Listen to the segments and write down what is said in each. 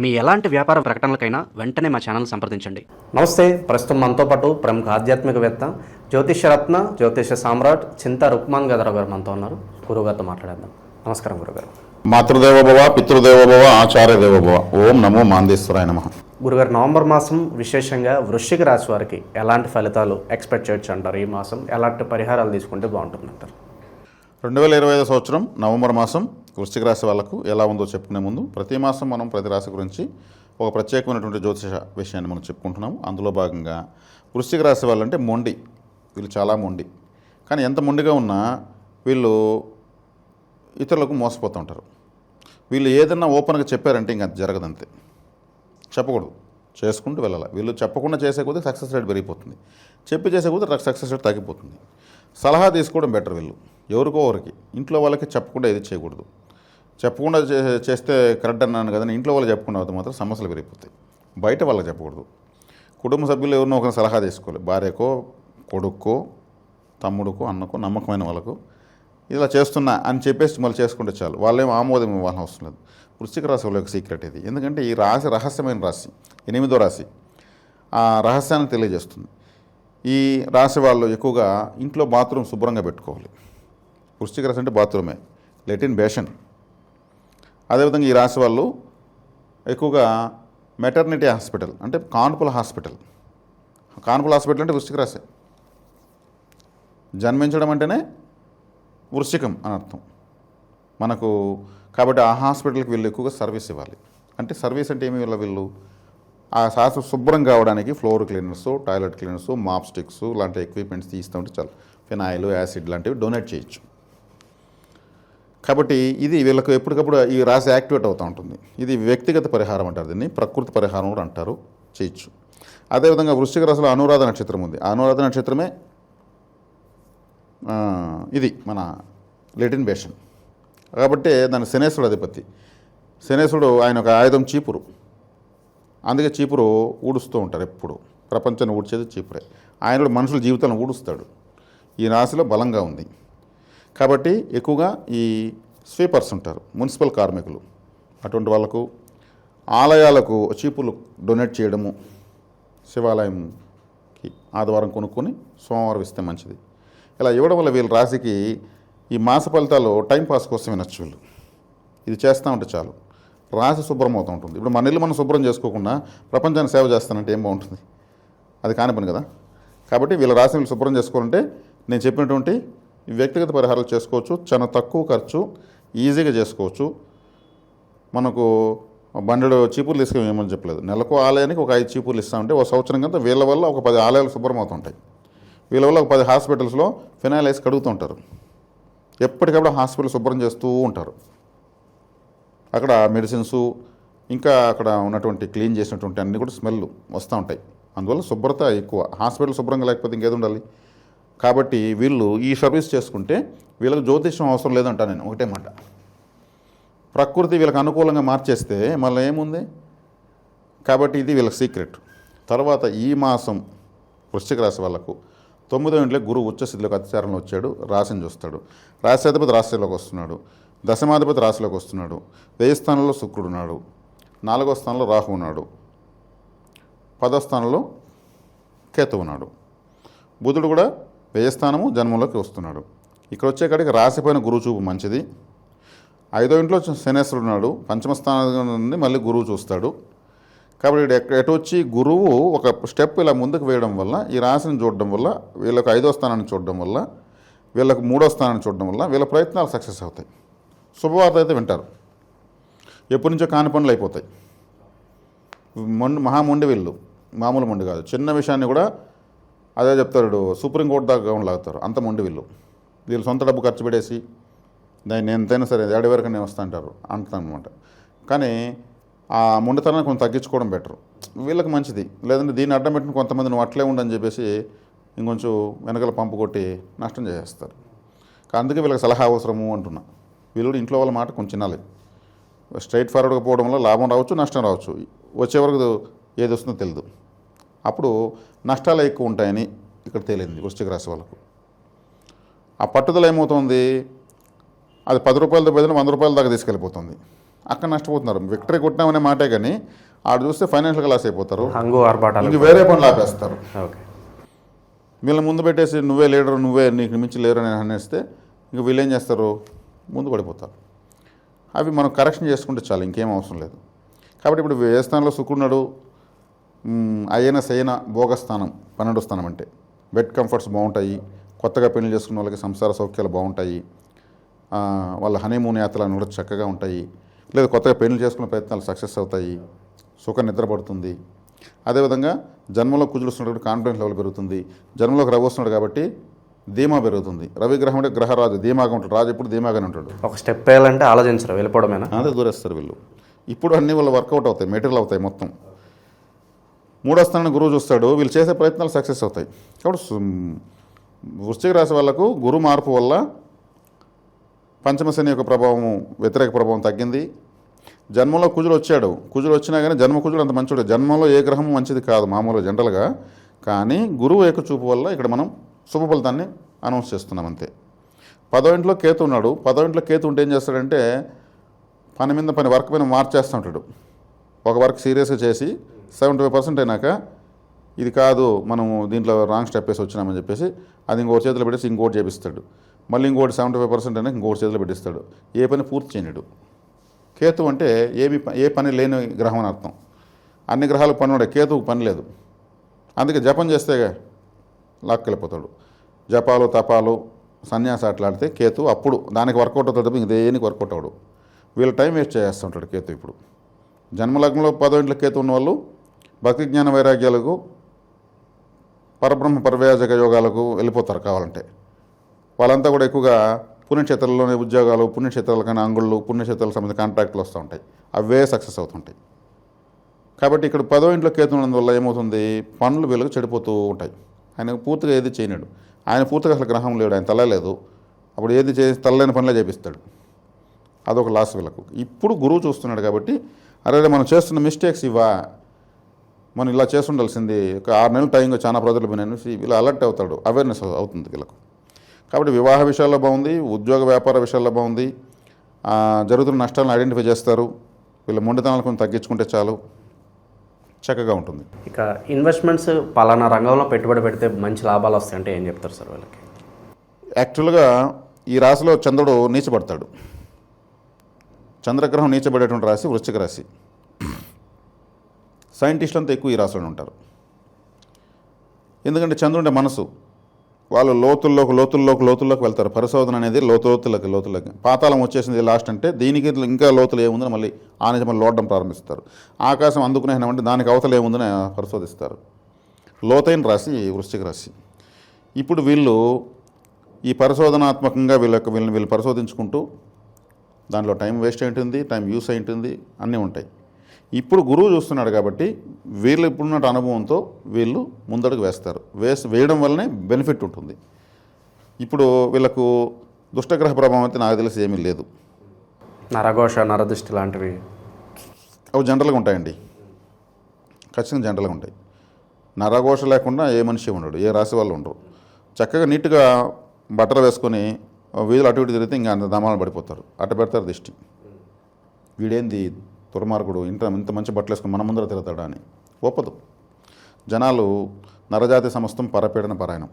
మీ ఎలాంటి వ్యాపార ప్రకటనలకైనా వెంటనే మా ఛానల్ సంప్రదించండి. నమస్తే ప్రస్తుతం మనతో పాటు ప్రముఖ ఆధ్యాత్మికవేత్త జ్యోతిషరత్న జ్యోతిష సామ్రాట్ చింతా రుక్మాన్ గదరావు గారు మనతో ఉన్నారు. గురువుగారితో మాట్లాడేద్దాం. నమస్కారం గురుగారు మాతృదేవోభవ పితృదేవోభవ ఆచార్య దేవోభవ ఓం నమో మాందేశ్వరాయ నమ. గురుగారు నవంబర్ మాసం విశేషంగా వృశ్చిక రాశి వారికి ఎలాంటి ఫలితాలు ఎక్స్పెక్ట్ చేయొచ్చు అంటారు? ఈ మాసం ఎలాంటి పరిహారాలు తీసుకుంటే బాగుంటుంది అంటారు రెండు వేల ఇరవై ఐదు సంవత్సరం నవంబర్ మాసం. వృశ్చిక రాశి వాళ్ళకు ఎలా ఉందో చెప్పుకునే ముందు ప్రతి మాసం మనం ప్రతి రాశి గురించి ఒక ప్రత్యేకమైనటువంటి జ్యోతిష విషయాన్ని మనం చెప్పుకుంటున్నాము. అందులో భాగంగా వృశ్చిక రాశి వాళ్ళంటే మొండి. వీళ్ళు చాలా మొండి. కానీ ఎంత మొండిగా ఉన్నా వీళ్ళు ఇతరులకు మోసపోతుంటారు వీళ్ళు ఏదన్నా ఓపెన్గా చెప్పారంటే ఇంకా అది జరగదంతే. చెప్పకూడదు. చేసుకుంటూ వెళ్ళాలి. వీళ్ళు చెప్పకుండా చేసే కొద్దీ సక్సెస్ రేట్ పెరిగిపోతుంది. చెప్పి చేసే కొద్దీ సక్సెస్ రేట్ తగ్గిపోతుంది. సలహా తీసుకోవడం బెటర్ వీళ్ళు. ఎవరికో ఒకరికి. ఇంట్లో వాళ్ళకి చెప్పకుండా ఏది చేయకూడదు. చెప్పకుండా చే- చేస్తే కరెక్ట్ అన్నాను కదా ఇంట్లో వాళ్ళు చెప్పుకున్న మాత్రం సమస్యలు పెరిగిపోతాయి. బయట వాళ్ళకి చెప్పకూడదు. కుటుంబ సభ్యులు ఎవరినో ఒకరిని సలహా తీసుకోవాలి. భార్యకో కొడుక్కో తమ్ముడుకో అన్నకో నమ్మకమైన వాళ్ళకు. ఇలా చేస్తున్నా అని చెప్పేసి మళ్ళీ చేసుకుంటే చాలు. వాళ్ళేం ఆమోదం ఇవ్వాల్సిన అవసరం లేదు. వృశ్చిక రాశి వాళ్ళ యొక్క సీక్రెట్ ఇది. ఎందుకంటే ఈ రాశి రహస్యమైన రాశి. ఎనిమిదో రాశి. ఆ రహస్యాన్ని తెలియజేస్తుంది. ఈ రాశి వాళ్ళు ఎక్కువగా ఇంట్లో బాత్రూమ్ శుభ్రంగా పెట్టుకోవాలి. వృశ్చిక రాశి అంటే బాత్రూమే. లెటిన్ బేషన్. అదేవిధంగా ఈ రాశి వాళ్ళు ఎక్కువగా మెటర్నిటీ హాస్పిటల్ అంటే కాన్పుల హాస్పిటల్. కాన్పుల హాస్పిటల్ అంటే వృశ్చిక రాశి. జన్మించడం అంటేనే వృశ్చికం అని అర్థం. మనకు కాబట్టి ఆ హాస్పిటల్కి వీళ్ళు ఎక్కువగా సర్వీస్ ఇవ్వాలి. అంటే సర్వీస్ అంటే ఏమి వీళ్ళ వీళ్ళు? ఆ శాస్త్ర శుభ్రం కావడానికి floor cleaners toilet cleaners mop sticks లాంటి ఎక్విప్మెంట్స్ తీస్తూ ఉంటే చాలు. ఫినాయిల్ యాసిడ్ లాంటివి డొనేట్ చేయొచ్చు. కాబట్టి ఇది వీళ్ళకు ఎప్పటికప్పుడు ఈ రాశి యాక్టివేట్ అవుతూ ఉంటుంది. ఇది వ్యక్తిగత పరిహారం అంటారు దీన్ని ప్రకృతి పరిహారం కూడా అంటారు చేయొచ్చు. అదేవిధంగా వృశ్చిక రాశిలో అనురాధ నక్షత్రం ఉంది. అనురాధ నక్షత్రమే ఇది మన లెటిన్ బేషన్. కాబట్టి దాని శనేశ్వరుడు అధిపతి. శనేశ్వరుడు ఆయన ఒక ఆయుధం చీపురు. అందుకే చీపురు ఊడుస్తూ ఉంటారు ఎప్పుడు. ప్రపంచాన్ని ఊడ్చేది చీపురే. ఆయన కూడా మనుషుల జీవితాలను ఊడుస్తాడు. ఈ రాశిలో బలంగా ఉంది. కాబట్టి ఎక్కువగా ఈ స్వీపర్స్ ఉంటారు మున్సిపల్ కార్మికులు. అటువంటి వాళ్ళకు ఆలయాలకు చీపులు డొనేట్ చేయడము శివాలయంకి ఆదివారం కొనుక్కొని సోమవారం ఇస్తే మంచిది. ఇలా ఇవ్వడం వల్ల వీళ్ళ రాశికి ఈ మాస ఫలితాలు టైంపాస్ కోసం వినొచ్చు వీళ్ళు. ఇది చేస్తూ ఉంటే చాలు. రాశి శుభ్రం అవుతూ ఉంటుంది. ఇప్పుడు మన ఇల్లు మనం శుభ్రం చేసుకోకుండా ప్రపంచాన్ని సేవ చేస్తానంటే ఏం బాగుంటుంది? అది కాని పని కదా. కాబట్టి వీళ్ళ రాశి వీళ్ళు శుభ్రం చేసుకోవాలంటే నేను చెప్పినటువంటి వ్యక్తిగత పరిహారాలు చేసుకోవచ్చు చాలా తక్కువ ఖర్చు ఈజీగా చేసుకోవచ్చు. మనకు బండెడు చీపుర్లు తీసుకుని ఏమని చెప్పలేదు. నెలకు ఆలయానికి ఒక ఐదు చీపుర్లు ఇస్తామంటే ఒక సంవత్సరం కింద వీళ్ళ వల్ల ఒక పది ఆలయాలు శుభ్రం అవుతుంటాయి. వీళ్ళ వల్ల ఒక పది హాస్పిటల్స్లో ఫినాయిల్ వేసి కడుగుతూ ఉంటారు ఎప్పటికప్పుడు హాస్పిటల్ శుభ్రం చేస్తూ ఉంటారు. అక్కడ మెడిసిన్స్ ఇంకా అక్కడ ఉన్నటువంటి క్లీన్ చేసినటువంటి అన్నీ కూడా స్మెల్ వస్తూ ఉంటాయి. అందువల్ల శుభ్రత ఎక్కువ. హాస్పిటల్ శుభ్రంగా లేకపోతే ఇంకేది ఉండాలి? కాబట్టి వీళ్ళు ఈ సర్వీస్ చేసుకుంటే వీళ్ళకి జ్యోతిష్యం అవసరం లేదంటా నేను ఒకటే మాట. ప్రకృతి వీళ్ళకి అనుకూలంగా మార్చేస్తే మళ్ళీ ఏముంది? కాబట్టి ఇది వీళ్ళకి సీక్రెట్ తర్వాత ఈ మాసం వృశ్చిక రాశి వాళ్ళకు తొమ్మిదో ఇంట్లో గురువు ఉచ్చస్థితిలోకి అతిచారంలో వచ్చాడు రాశిని చూస్తాడు. రాశ్యాధిపతి రాశిలోకి వస్తున్నాడు. దశమాధిపతి రాశిలోకి వస్తున్నాడు. వెయ్యి శుక్రుడు ఉన్నాడు. నాలుగో స్థానంలో రాహు ఉన్నాడు. పదో స్థానంలో కేతు ఉన్నాడు. బుధుడు కూడా వ్యయస్థానము జన్మంలోకి వస్తున్నాడు. ఇక్కడ వచ్చేకాడికి రాసిపోయిన గురువు చూపు మంచిది. ఐదో ఇంట్లో శనేశ్వరుడు ఉన్నాడు. పంచమ స్థానం నుండి మళ్ళీ గురువు చూస్తాడు. కాబట్టి ఇక్కడ ఎటు వచ్చి గురువు ఒక స్టెప్ ఇలా ముందుకు వేయడం వల్ల ఈ రాశిని చూడడం వల్ల వీళ్ళకు ఐదో స్థానాన్ని చూడడం వల్ల వీళ్ళకు మూడో స్థానాన్ని చూడడం వల్ల వీళ్ళ ప్రయత్నాలు సక్సెస్ అవుతాయి. శుభవార్త అయితే వింటారు. ఎప్పటి నుంచో కాని పనులు అయిపోతాయి. మొండి మహామొండి వీళ్ళు మామూలు మొండి కాదు. చిన్న విషయాన్ని కూడా అదే చెప్తాడు సుప్రీంకోర్టు దాకా గౌన్ లాగుతారు అంత మొండి వీళ్ళు. వీళ్ళు సొంత డబ్బు ఖర్చు పెట్టేసి దాన్ని ఎంతైనా సరే ఏడు వరకు నేను వస్తా అంటారు అంటానమాట కానీ ఆ మొండితనాన్ని కొంచెం తగ్గించుకోవడం బెటర్. వీళ్ళకి మంచిది. లేదంటే దీన్ని అడ్డం పెట్టిన కొంతమంది నువ్వు అట్లే ఉండని చెప్పేసి ఇంకొంచెం వెనకాల పంపు కొట్టి నష్టం చేసేస్తారు. అందుకే వీళ్ళకి సలహా అవసరము అంటున్నా. వీళ్ళు కూడా ఇంట్లో వాళ్ళ మాట కొంచెం తినాలి స్ట్రైట్ ఫార్వర్డ్గా పోవడం వల్ల లాభం రావచ్చు నష్టం రావచ్చు. వచ్చే వరకు ఏది వస్తుందో తెలియదు అప్పుడు నష్టాలు ఎక్కువ ఉంటాయని ఇక్కడ తేలింది వృశ్చిక రాశి వాళ్ళకు. ఆ పట్టుదల ఏమవుతుంది? అది పది రూపాయలతో బదులు వంద రూపాయల దాకా తీసుకెళ్ళిపోతుంది. అక్కడ నష్టపోతున్నారు. విక్టరీ కొట్టామనే మాటే కానీ ఆడు చూస్తే ఫైనాన్షియల్గా లాస్ అయిపోతారు. ఇంక వేరే పనులు ఆపేస్తారు. ఓకే. వీళ్ళని ముందు పెట్టేసి నువ్వే లీడర్ నువ్వే నీకు మించి లేరు అని అనేస్తే ఇంక వీళ్ళు ఏం చేస్తారు? ముందు పడిపోతారు. అవి మనం కరెక్షన్ చేసుకుంటే చాలు ఇంకేం అవసరం లేదు. కాబట్టి ఇప్పుడు ఏ స్థానంలో సుకున్నాడు అయ్యన సైన భోగస్థానం పన్నెండు స్థానం అంటే. బెడ్ కంఫర్ట్స్ బాగుంటాయి. కొత్తగా పెళ్ళి చేసుకున్న వాళ్ళకి సంసార సౌఖ్యాలు బాగుంటాయి. వాళ్ళ హనీమూన్ యాత్రలు కూడా చక్కగా ఉంటాయి. లేదా కొత్తగా పెళ్ళి చేసుకునే ప్రయత్నాలు సక్సెస్ అవుతాయి. సుఖ నిద్ర పడుతుంది అదేవిధంగా జన్మలో కుజులుస్తున్నటువంటి కాన్ఫిడెన్స్ లెవెల్ పెరుగుతుంది. జన్మలోకి రవి వస్తున్నాడు కాబట్టి ధీమా పెరుగుతుంది. రవి గ్రహం అంటే గ్రహరాజు. ధీమాగా ఉంటాడు. రాజు ఎప్పుడు ధీమాగానే ఉంటాడు. ఒక స్టెప్ వేయాలంటే ఆలోచించరు. వెళ్ళిపోవడమేనా? అదే దూరేస్తారు వీళ్ళు. ఇప్పుడు అన్ని వాళ్ళు వర్కౌట్ అవుతాయి. మెటీరియల్ అవుతాయి మొత్తం. మూడో స్థానాన్ని గురువు చూస్తాడు వీళ్ళు చేసే ప్రయత్నాలు సక్సెస్ అవుతాయి. కాబట్టి వృశ్చిక రాశి వాళ్ళకు గురు మార్పు వల్ల పంచమశని యొక్క ప్రభావం వ్యతిరేక ప్రభావం తగ్గింది. జన్మలో కుజులు వచ్చాడు. కుజులు వచ్చినా కానీ జన్మ కుజుడు అంత మంచివాడు జన్మలో ఏ గ్రహం మంచిది కాదు మామూలుగా జనరల్గా. కానీ గురువు యొక్క చూపు వల్ల ఇక్కడ మనం శుభ ఫలితాన్ని అనౌన్స్ చేస్తున్నాం అంతే. పదో ఇంట్లో కేతు ఉన్నాడు. పదో ఇంట్లో కేతు ఉంటే ఏం చేస్తాడంటే పని మీద పని వర్క్ మీద మార్చేస్తూ ఉంటాడు. ఒక వర్క్ సీరియస్గా చేసి సెవెంటీ ఫైవ్ పర్సెంట్ అయినాక ఇది కాదు మనము దీంట్లో రాంగ్ స్టెప్ వేసి వచ్చినామని చెప్పేసి అది ఇంకోటి చేతిలో పెట్టేసి ఇంకోటి చేపిస్తాడు. మళ్ళీ ఇంకోటి సెవెంటీ ఫైవ్ పర్సెంట్ అయినా ఇంకోటి చేతిలో పెట్టిస్తాడు. ఏ పని పూర్తి చేయడు కేతు అంటే ఏమి ఏ పని లేని గ్రహం అని అర్థం. అన్ని గ్రహాలకు పని ఉండే కేతువుకు పని లేదు. అందుకే జపం చేస్తే లాక్కెళ్ళిపోతాడు జపాలు తపాలు సన్యాస అట్లాడితే కేతు అప్పుడు దానికి వర్కౌట్ అవుతాడు తప్ప ఇంక దేనికి వర్కౌట్ అవడు వీళ్ళు టైం వేస్ట్ చేస్తుంటాడు కేతు ఇప్పుడు. జన్మలగ్నంలో పదో ఇంట్లో కేతు ఉన్న వాళ్ళు భక్తి జ్ఞాన వైరాగ్యాలకు పరబ్రహ్మ పరవ్యాజక యోగాలకు వెళ్ళిపోతారు కావాలంటే. వాళ్ళంతా కూడా ఎక్కువగా పుణ్యక్షేత్రాల్లోనే ఉద్యోగాలు పుణ్యక్షేత్రాల కానీ అంగుళ్ళు పుణ్యక్షేత్రాలకు సంబంధించిన కాంట్రాక్టులు వస్తూ ఉంటాయి. అవే సక్సెస్ అవుతుంటాయి. కాబట్టి ఇక్కడ పదో ఇంట్లో కేతు ఉన్నందువల్ల ఏమవుతుంది? పనులు వీళ్ళకి చెడిపోతూ ఉంటాయి. ఆయన పూర్తిగా ఏది చేయలేడు. ఆయన పూర్తిగా అసలు గ్రహం లేడు ఆయన తలలేదు. అప్పుడు ఏది చే తలలేని పనులే చేపిస్తాడు. అదొక లాస్ వీళ్ళకు. ఇప్పుడు గురువు చూస్తున్నాడు కాబట్టి అరే మనం చేస్తున్న మిస్టేక్స్ ఇవా మనం ఇలా చేసి ఉండాల్సింది ఒక ఆరు నెలలు టైంగా చాలా ప్రజలు పోయినాయి వీళ్ళు అలర్ట్ అవుతాడు. అవేర్నెస్ అవుతుంది వీళ్ళకు. కాబట్టి వివాహ విషయాల్లో బాగుంది ఉద్యోగ వ్యాపార విషయాల్లో బాగుంది. జరుగుతున్న నష్టాలను ఐడెంటిఫై చేస్తారు. వీళ్ళ మొండితనాలు కొంచెం తగ్గించుకుంటే చాలు. చక్కగా ఉంటుంది. ఇక ఇన్వెస్ట్మెంట్స్ పలానా రంగంలో పెట్టుబడి పెడితే మంచి లాభాలు వస్తాయంటే ఏం చెప్తారు సార్ వాళ్ళకి? యాక్చువల్గా ఈ రాశిలో చంద్రుడు నీచబడతాడు చంద్రగ్రహం నీచబడేటువంటి రాశి వృశ్చిక రాశి. సైంటిస్టులు అంతా ఎక్కువ ఈ రాశిలోనే ఉంటారు. ఎందుకంటే చంద్రుడి మనసు వాళ్ళు లోతుల్లోకి లోతుల్లోకి లోతుల్లోకి వెళ్తారు. పరిశోధన అనేది లోతు లోతులకి లోతులకి. పాతాళం వచ్చేసింది లాస్ట్ అంటే దీనికి ఇంకా లోతులు ఏముందని మళ్ళీ ఆ నుంచి మళ్ళీ లోడడం ప్రారంభిస్తారు. ఆకాశం అందుకునేమంటే దానికి అవతల ఏముందని పరిశోధిస్తారు. లోతైన రాశి వృశ్చిక రాశి. ఇప్పుడు వీళ్ళు ఈ పరిశోధనాత్మకంగా వీళ్ళ వీళ్ళని వీళ్ళు పరిశోధించుకుంటూ దాంట్లో టైం వేస్ట్ అయింటుంది టైం యూస్ అయింటుంది అన్నీ ఉంటాయి. ఇప్పుడు గురువు చూస్తున్నాడు కాబట్టి వీళ్ళు ఇప్పుడున్న అనుభవంతో వీళ్ళు ముందడుగు వేస్తారు. వేసి వేయడం వల్లనే బెనిఫిట్ ఉంటుంది. ఇప్పుడు వీళ్ళకు దుష్టగ్రహ ప్రభావం అయితే నాకు తెలిసి ఏమీ లేదు. నరఘోష నరదృష్టి లాంటివి. అవి జనరల్గా ఉంటాయండి. ఖచ్చితంగా జనరల్గా ఉంటాయి. నరఘోష లేకుండా ఏ మనిషి ఉండడు ఏ రాశి వాళ్ళు ఉండరు. చక్కగా నీట్గా బట్టలు వేసుకొని వీధులు అటు ఇటు తిరిగితే ఇంకా అంత దమాలు పడిపోతారు. అటు పెడతారు దిష్టి. వీడేంది దుర్మార్గుడు ఇంత ఇంత మంచి బట్టలు వేసుకుని మన ముందర తిరుగుతాడా అని. ఒప్పదు. జనాలు నరజాతి సమస్తం పరపీడన పరాయణం.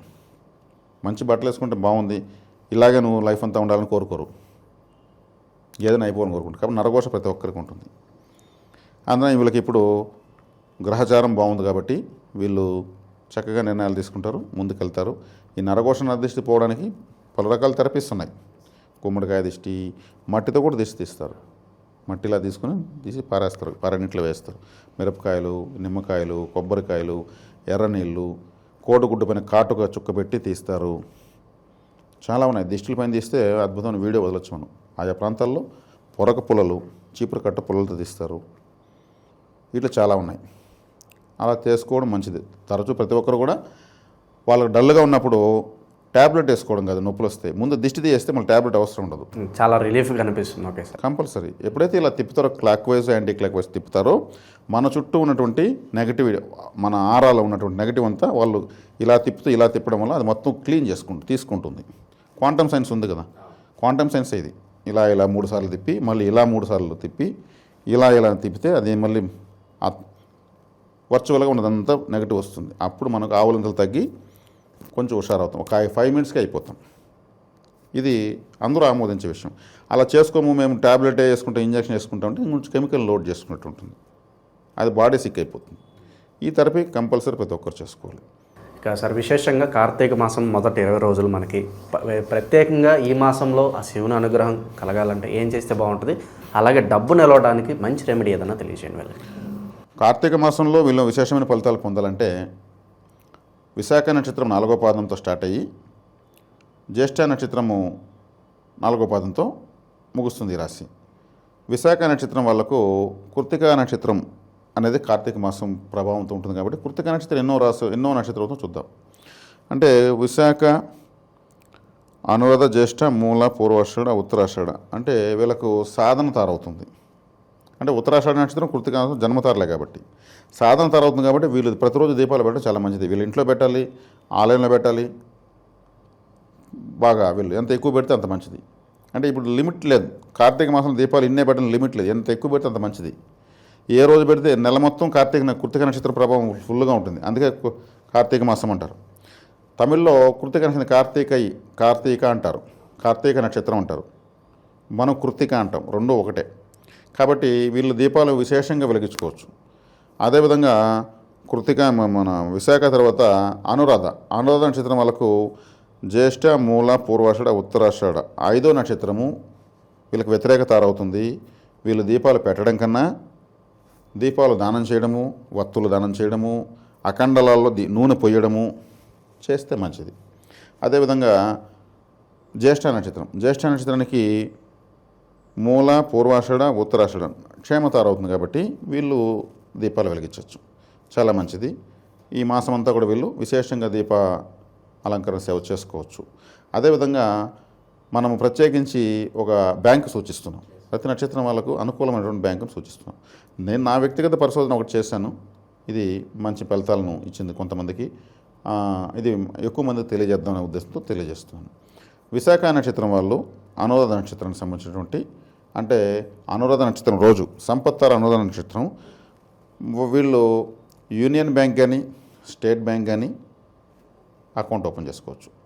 మంచి బట్టలు వేసుకుంటే బాగుంది ఇలాగే నువ్వు లైఫ్ అంతా ఉండాలని కోరుకోరు. ఏదైనా అయిపోవాలని కోరుకుంటారు. కాబట్టి నరఘోష ప్రతి ఒక్కరికి ఉంటుంది. అందులో వీళ్ళకి ఇప్పుడు గ్రహచారం బాగుంది కాబట్టి వీళ్ళు చక్కగా నిర్ణయాలు తీసుకుంటారు ముందుకెళ్తారు. ఈ నరఘోషణ దిష్టి పోవడానికి పలు రకాల థెరపీస్ ఉన్నాయి. గుమ్మడికాయ దిష్టి మట్టితో కూడా దిష్టి తీస్తారు. మట్టిలా తీసుకొని తీసి పారేస్తారు పారనీటిలో వేస్తారు. మిరపకాయలు నిమ్మకాయలు కొబ్బరికాయలు ఎర్రనీళ్ళు కోడిగుడ్డు పైన కాటుక చుక్క పెట్టి తీస్తారు. చాలా ఉన్నాయి. దిష్టిల పైన తీస్తే అద్భుతమైన వీడియో వదలొచ్చు మనం. ఆయా ప్రాంతాల్లో పొరక పుల్లలు చీపురు కట్ట పుల్లలతో తీస్తారు. ఇట్లా చాలా ఉన్నాయి. అలా చేసుకోవడం మంచిది. తరచూ ప్రతి ఒక్కరు కూడా వాళ్ళకి డల్గా ఉన్నప్పుడు ట్యాబ్లెట్ వేసుకోవడం కాదు నొప్పులు వస్తాయి. ముందు దిష్టి తీస్తే మళ్ళీ ట్యాబ్లెట్ అవసరం ఉండదు. చాలా రిలీఫ్ కనిపిస్తుంది. Okay sir. కంపల్సరీ. ఎప్పుడైతే ఇలా తిప్పుతారో clockwise anticlockwise తిప్పుతారో మన చుట్టూ ఉన్నటువంటి నెగటివ్ మన ఆరాలో ఉన్నటువంటి నెగటివ్ అంతా వాళ్ళు ఇలా తిప్పుతూ ఇలా తిప్పడం వల్ల అది మొత్తం క్లీన్ చేసుకుంటు తీసుకుంటుంది. క్వాంటమ్ సైన్స్ ఉంది కదా. క్వాంటమ్ సైన్స్ ఇది. ఇలా ఇలా మూడు సార్లు తిప్పి మళ్ళీ ఇలా మూడు సార్లు తిప్పి ఇలా ఇలా తిప్పితే అది మళ్ళీ వర్చువల్గా ఉన్నదంతా నెగిటివ్ వస్తుంది. అప్పుడు మనకు ఆవులంతలు తగ్గి కొంచెం హుషారవుతాం. ఒక ఫైవ్ మినిట్స్కి అయిపోతాం. ఇది అందరూ ఆమోదించే విషయం. అలా చేసుకోము మేము ట్యాబ్లెట్ వేసుకుంటాం ఇంజక్షన్ వేసుకుంటాం అంటే ఇంకొంచెం కెమికల్ లోడ్ చేసుకున్నట్టు ఉంటుంది. అది బాడీ సిక్ అయిపోతుంది. ఈ థెరపీ కంపల్సరీ ప్రతి ఒక్కరు చేసుకోవాలి. ఇక సార్ విశేషంగా కార్తీక మాసం మొదటి ఇరవై రోజులు మనకి ప్రత్యేకంగా ఈ మాసంలో ఆ శివుని అనుగ్రహం కలగాలంటే ఏం చేస్తే బాగుంటుంది? అలాగే డబ్బు నిలవడానికి మంచి రెమెడీ ఏదైనా తెలియజేయండి వెళ్ళండి కార్తీక మాసంలో వీళ్ళు విశేషమైన ఫలితాలు పొందాలంటే విశాఖ నక్షత్రం నాలుగో పాదంతో స్టార్ట్ అయ్యి జ్యేష్ఠ నక్షత్రము నాలుగో పాదంతో ముగుస్తుంది ఈ రాశి. విశాఖ నక్షత్రం వాళ్ళకు కృతికా నక్షత్రం అనేది కార్తీక మాసం ప్రభావంతో ఉంటుంది కాబట్టి కృతికా నక్షత్రం ఎన్నో రాసు ఎన్నో నక్షత్రంతో చూద్దాం. అంటే విశాఖ అనురాధ జ్యేష్ఠ మూల పూర్వాషాఢ ఉత్తరాషాఢ అంటే వీళ్ళకు సాధన తారవుతుంది. అంటే ఉత్తరాషాఢ నక్షత్రం కృతిక జన్మతారలే కాబట్టి. సాధన తరవుతుంది కాబట్టి వీళ్ళు ప్రతిరోజు దీపాలు పెట్టడం చాలా మంచిది. వీళ్ళు ఇంట్లో పెట్టాలి ఆలయంలో పెట్టాలి బాగా వీళ్ళు ఎంత ఎక్కువ పెడితే అంత మంచిది. అంటే ఇప్పుడు లిమిట్ లేదు. కార్తీక మాసం దీపాలు ఇన్నే పెట్టడం లిమిట్ లేదు. ఎంత ఎక్కువ పెడితే అంత మంచిది. ఏ రోజు పెడితే నెల మొత్తం కార్తీక కృతిక నక్షత్ర ప్రభావం ఫుల్గా ఉంటుంది. అందుకే కార్తీక మాసం అంటారు. తమిళ్ళో కృతిక నక్షత్రం కార్తీకై కార్తీక అంటారు. కార్తీక నక్షత్రం అంటారు. మనం కృతిక అంటాం. రెండు ఒకటే. కాబట్టి వీళ్ళు దీపాలు విశేషంగా వెలిగించుకోవచ్చు. అదేవిధంగా కృతిక మన విశాఖ తర్వాత అనురాధ. అనురాధ నక్షత్రం వాళ్ళకు జ్యేష్ఠ మూల పూర్వాషాఢ ఉత్తరాషాఢ ఐదో నక్షత్రము వీళ్ళకి వ్యతిరేక తారవుతుంది. వీళ్ళు దీపాలు పెట్టడం కన్నా దీపాలు దానం చేయడము వత్తులు దానం చేయడము అఖండలాల్లో దీ నూనె పొయ్యడము చేస్తే మంచిది. అదేవిధంగా జ్యేష్ఠ నక్షత్రం. జ్యేష్ఠ నక్షత్రానికి మూల పూర్వాషడ ఉత్తరాషడ క్షేమతార అవుతుంది కాబట్టి వీళ్ళు దీపాలు వెలిగించవచ్చు. చాలా మంచిది. ఈ మాసం అంతా కూడా వీళ్ళు విశేషంగా దీప అలంకరణ సేవ చేసుకోవచ్చు. అదేవిధంగా మనము ప్రత్యేకించి ఒక బ్యాంకు సూచిస్తున్నాం. ప్రతి నక్షత్రం వాళ్ళకు అనుకూలమైనటువంటి బ్యాంకును సూచిస్తున్నాం. నేను నా వ్యక్తిగత పరిశోధన ఒకటి చేశాను. ఇది మంచి ఫలితాలను ఇచ్చింది కొంతమందికి. ఇది ఎక్కువ మంది తెలియజేద్దామనే ఉద్దేశంతో తెలియజేస్తున్నాను. విశాఖ నక్షత్రం వాళ్ళు అనురాధ నక్షత్రానికి సంబంధించినటువంటి అంటే అనురాధ నక్షత్రం రోజు సంపత్తార అనురాధ నక్షత్రం. వీళ్ళు యూనియన్ బ్యాంక్ కానీ స్టేట్ బ్యాంక్ కానీ అకౌంట్ ఓపెన్ చేసుకోవచ్చు.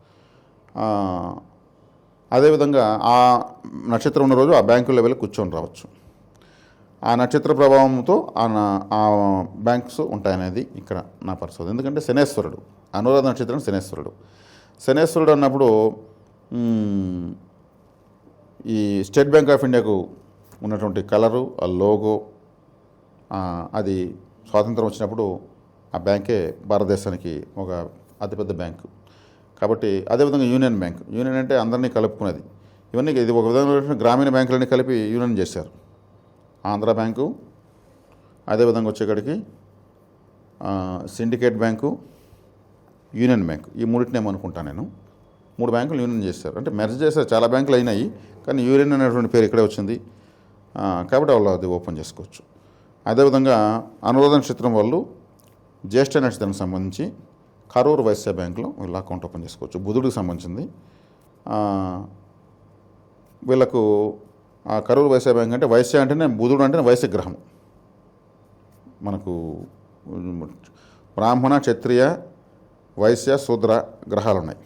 అదేవిధంగా ఆ నక్షత్రం ఉన్న రోజు ఆ బ్యాంకులో వెళ్ళి కూర్చొని రావచ్చు. ఆ నక్షత్ర ప్రభావంతో ఆ నా- ఆ బ్యాంక్స్ ఉంటాయనేది ఇక్కడ నా పరిశోధన. ఎందుకంటే శనేశ్వరుడు అనురాధ నక్షత్రం శనేశ్వరుడు. శనేశ్వరుడు అన్నప్పుడు ఈ స్టేట్ బ్యాంక్ ఆఫ్ ఇండియాకు ఉన్నటువంటి కలరు ఆ లోగో అది స్వాతంత్రం వచ్చినప్పుడు ఆ బ్యాంకే భారతదేశానికి ఒక అతిపెద్ద బ్యాంకు. కాబట్టి అదేవిధంగా యూనియన్ బ్యాంక్. యూనియన్ అంటే అందరినీ కలుపుకునేది. ఇవన్నీ ఇది ఒక విధంగా గ్రామీణ బ్యాంకులన్నీ కలిపి యూనియన్ చేశారు. ఆంధ్ర బ్యాంకు అదేవిధంగా వచ్చేకాడికి సిండికేట్ బ్యాంకు యూనియన్ బ్యాంక్. ఈ మూడింటినేమనుకుంటాను నేను? మూడు బ్యాంకులు యూనియన్ చేశారు. అంటే మెర్జ్ చేశారు. చాలా బ్యాంకులు అయినాయి. కానీ యూనియన్ అనేటువంటి పేరు ఇక్కడే వచ్చింది. కాబట్టి వాళ్ళు అది ఓపెన్ చేసుకోవచ్చు. అదేవిధంగా అనురాధ నక్షత్రం వాళ్ళు జ్యేష్ఠ నక్షత్రానికి సంబంధించి కరూర్ వైశ్య బ్యాంకులో వీళ్ళు అకౌంట్ ఓపెన్ చేసుకోవచ్చు. బుధుడికి సంబంధించింది. వీళ్ళకు ఆ కరూరు వైశ్య బ్యాంక్ అంటే వైశ్య అంటేనే బుధుడు అంటేనే వైశ్య గ్రహం. మనకు బ్రాహ్మణ క్షత్రియ వైశ్య శూద్ర గ్రహాలు ఉన్నాయి.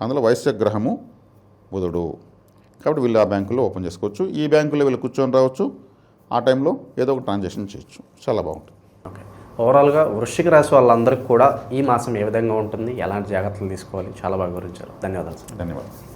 అందులో వైశ్య గ్రహము బుధుడు. కాబట్టి వీళ్ళు ఆ బ్యాంకులో ఓపెన్ చేసుకోవచ్చు. ఈ బ్యాంకులో వీళ్ళు కూర్చొని రావచ్చు. ఆ టైంలో ఏదో ఒక ట్రాన్సాక్షన్ చేయొచ్చు. చాలా బాగుంటుంది. ఓకే. ఓవరాల్గా వృశ్చిక రాశి వాళ్ళందరికీ కూడా ఈ మాసం ఏ విధంగా ఉంటుంది? ఎలాంటి జాగ్రత్తలు తీసుకోవాలి? చాలా బాగా వివరించారు. ధన్యవాదాలు సార్. ధన్యవాదాలు.